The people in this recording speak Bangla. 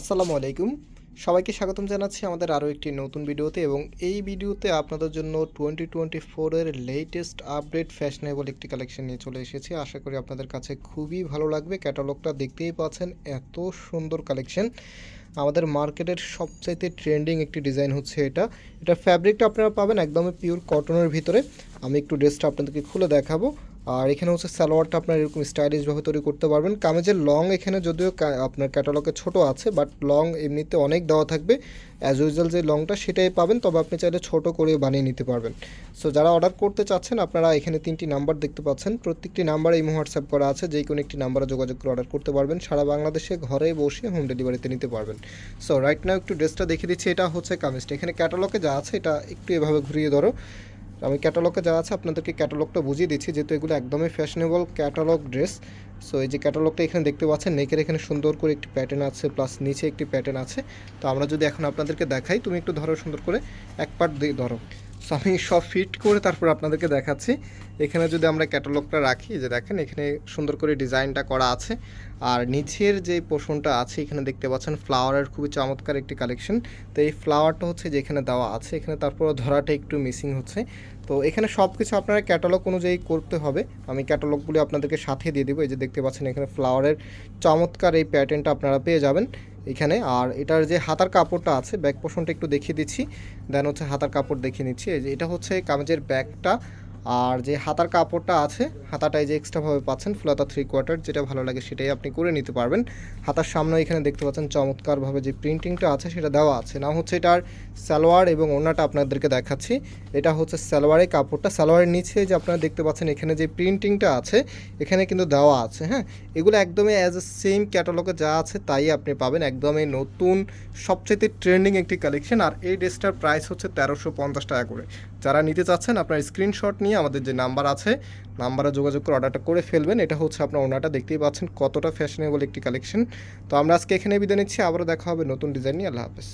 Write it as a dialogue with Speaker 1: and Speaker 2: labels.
Speaker 1: আসসালামু আলাইকুম। সবাইকে স্বাগতম জানাচ্ছি আমাদের আরও একটি নতুন ভিডিওতে এবং এই ভিডিওতে আপনাদের জন্য টোয়েন্টি টোয়েন্টি ফোরের লেটেস্ট আপডেট ফ্যাশনেবল একটি কালেকশন নিয়ে চলে এসেছি। আশা করি আপনাদের কাছে খুবই ভালো লাগবে। ক্যাটালগটা দেখতেই পাচ্ছেন, এত সুন্দর কালেকশন আমাদের মার্কেটের সবচাইতে ট্রেন্ডিং একটি ডিজাইন হচ্ছে এটা। এটা ফ্যাব্রিকটা আপনারা পাবেন একদমই পিওর কটনের ভিতরে। আমি একটু ড্রেসটা আপনাদেরকে খুলে দেখাবো। আর এখানে হচ্ছে সালোয়ারটা আপনার এরকম স্টাইলিশভাবে তৈরি করতে পারবেন। কামেজের লং এখানে যদিও আপনার ক্যাটালগে ছোট আছে বাট লং এমনিতে অনেক দেওয়া থাকবে। অ্যাজ ইউজুয়াল যে লংটা সেটাই পাবেন, তবে আপনি চাইলে ছোট করে বানিয়ে নিতে পারবেন। সো যারা অর্ডার করতে চাচ্ছেন, আপনারা এখানে তিনটি নাম্বার দেখতে পাচ্ছেন। প্রত্যেকটি নাম্বার এই হোয়াটসঅ্যাপ করা আছে, যে কোনো একটি নাম্বারে যোগাযোগ করে অর্ডার করতে পারবেন। সারা বাংলাদেশে ঘরে বসে হোম ডেলিভারিতে নিতে পারবেন। সো রাইট নাও একটু ড্রেসটা দেখিয়ে দিচ্ছি, এটা হচ্ছে কামিজটা। এখানে ক্যাটালগে যা আছে, এটা একটু এভাবে ঘুরিয়ে ধরো। আমি ক্যাটালগে যা আছে আপনাদেরকে ক্যাটালগটা বুঝিয়ে দিচ্ছি, যেহেতু এগুলো একদমই ফ্যাশনেবল ক্যাটালগ ড্রেস সো এই যে ক্যাটালগটা এখানে দেখতে পাচ্ছেন নেকের এখানে সুন্দর করে একটি প্যাটার্ন আছে প্লাস নিচে একটি প্যাটার্ন আছে। তো আমরা যদি এখন আপনাদেরকে দেখাই, তুমি একটু ধরো সুন্দর করে, এক পার্ট দিয়ে ধরো। সো আমি সব ফিট করে তারপর আপনাদেরকে দেখাচ্ছি। এখানে যদি আমরা ক্যাটালগটা রাখি যে দেখেন, এখানে সুন্দর করে ডিজাইনটা করা আছে। আর নিচের যে পোর্শনটা আছে, এখানে দেখতে পাচ্ছেন ফ্লাওয়ারের খুবই চমৎকার একটি কালেকশন তো এই ফ্লাওয়ারটা হচ্ছে যে এখানে দেওয়া আছে। এখানে তারপর ধরাটা একটু মিসিং হচ্ছে। তো এখানে সব কিছু আপনারা ক্যাটালগ অনুযায়ী করতে হবে। আমি ক্যাটালগুলি আপনাদেরকে সাথে দিয়ে দেবো। এই যে দেখতে পাচ্ছেন, এখানে ফ্লাওয়ারের চমৎকার এই প্যাটার্নটা আপনারা পেয়ে যাবেন। এখানে। আর এটার যে হাতার কাপড়টা আছে, ব্যাক পোর্শনটা একটু দেখিয়ে দিচ্ছি। দেন হচ্ছে হাতার কাপড় দেখিয়ে নিচ্ছি। এটা হচ্ছে কামিজের ব্যাকটা আর যে হাতার কাপড়টা আছে হাতাটাই যে এক্সট্রাভাবে পাচ্ছেন, ফুলাতা থ্রি কোয়ার্টার যেটা ভালো লাগে সেটাই আপনি করে নিতে পারবেন। হাতার সামনে এখানে দেখতে পাচ্ছেন চমৎকারভাবে যে প্রিন্টিংটা আছে সেটা দেওয়া আছে। না হচ্ছে এটার সালোয়ার এবং ওড়নাটা আপনাদেরকে দেখাচ্ছি। এটা হচ্ছে সালোয়ারের কাপড়টা। সালোয়ারের নিচে যে আপনারা দেখতে পাচ্ছেন এখানে যে প্রিন্টিংটা আছে, এখানে কিন্তু দেওয়া আছে হ্যাঁ? এগুলো একদমই অ্যাজ এ সেম ক্যাটালগে যা আছে তাই আপনি পাবেন। একদমই নতুন সবচেয়ে ট্রেন্ডিং একটি কালেকশন আর এই ড্রেসটার প্রাইস হচ্ছে তেরোশো পঞ্চাশ টাকা করে। যারা নিতে চাচ্ছেন আপনার স্ক্রিনশট নিয়ে আমাদের যে নাম্বার আছে, নাম্বারে যোগাযোগ করে অর্ডারটা করে ফেলবেন। এটা হচ্ছে আপনার ওনাটা, দেখতেই পাচ্ছেন কতটা ফ্যাশনেবল একটি কালেকশন তো আমরা আজকে এখানে বিদায় নিচ্ছি, আবারও দেখা হবে নতুন ডিজাইন নিয়ে। আল্লাহ হাফেজ।